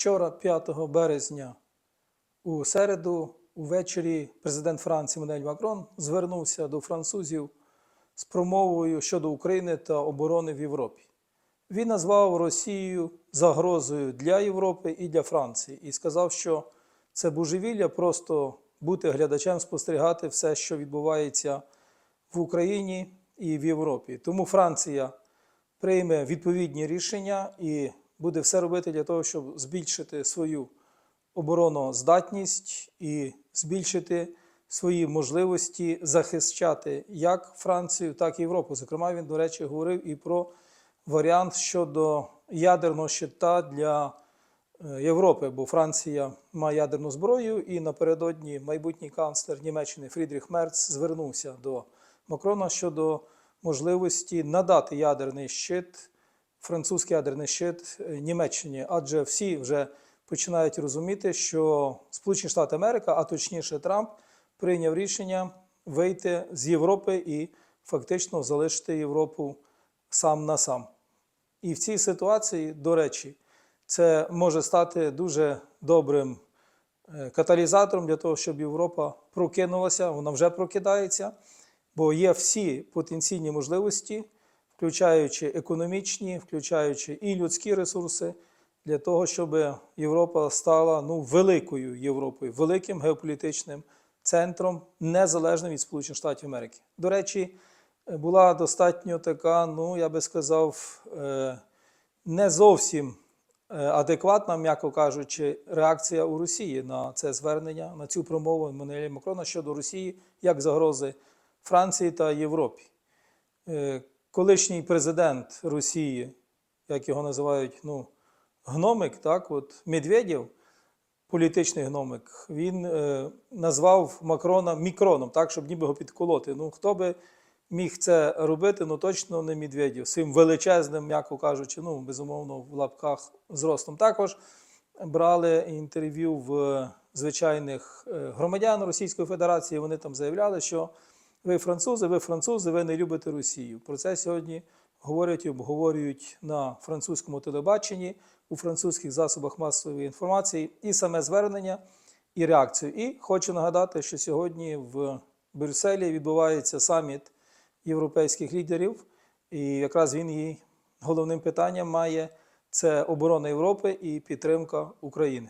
Вчора, 5 березня, у середу, увечері, президент Франції Мануель Макрон звернувся до французів з промовою щодо України та оборони в Європі. Він назвав Росію загрозою для Європи і для Франції і сказав, що це божевілля просто бути глядачем, спостерігати все, що відбувається в Україні і в Європі. Тому Франція прийме відповідні рішення і буде все робити для того, щоб збільшити свою обороноздатність і збільшити свої можливості захищати як Францію, так і Європу. Зокрема, він, до речі, говорив і про варіант щодо ядерного щита для е, Європи, бо Франція має ядерну зброю, і напередодні майбутній канцлер Німеччини Фрідріх Мерц звернувся до Макрона щодо можливості надати ядерний щит, французький ядерний щит е, Німеччині, адже всі вже починають розуміти, що Сполучені Штати Америка, а точніше Трамп, прийняв рішення вийти з Європи і фактично залишити Європу сам на сам. І в цій ситуації, до речі, це може стати дуже добрим е, каталізатором для того, щоб Європа прокинулася, вона вже прокидається, бо є всі потенційні можливості, включаючи економічні, включаючи і людські ресурси, для того, щоб Європа стала ну, великою Європою, великим геополітичним центром, незалежним від Сполучених Штатів Америки. До речі, була достатньо така, ну я би сказав, е, не зовсім е, адекватна, м'яко кажучи, реакція у Росії на це звернення, на цю промову Еммануеля Макрона щодо Росії як загрози Франції та Європі. Е, Колишній президент Росії, як його називають, ну, гномик, так, от Медведєв, політичний гномик, він е, назвав Макрона мікроном, так, щоб ніби його підколоти. Ну, хто би міг це робити, ну точно не Медведєв, своїм величезним, м'яко кажучи, ну, безумовно, в лапках зростом. Також брали інтерв'ю в звичайних е, громадян Російської Федерації. Вони там заявляли, що ви французи, ви французи, ви не любите Росію. Про це сьогодні говорять і обговорюють на французькому телебаченні, у французьких засобах масової інформації і саме звернення, і реакцію. І хочу нагадати, що сьогодні в Брюсселі відбувається саміт європейських лідерів, і якраз він її головним питанням має це оборона Європи і підтримка України.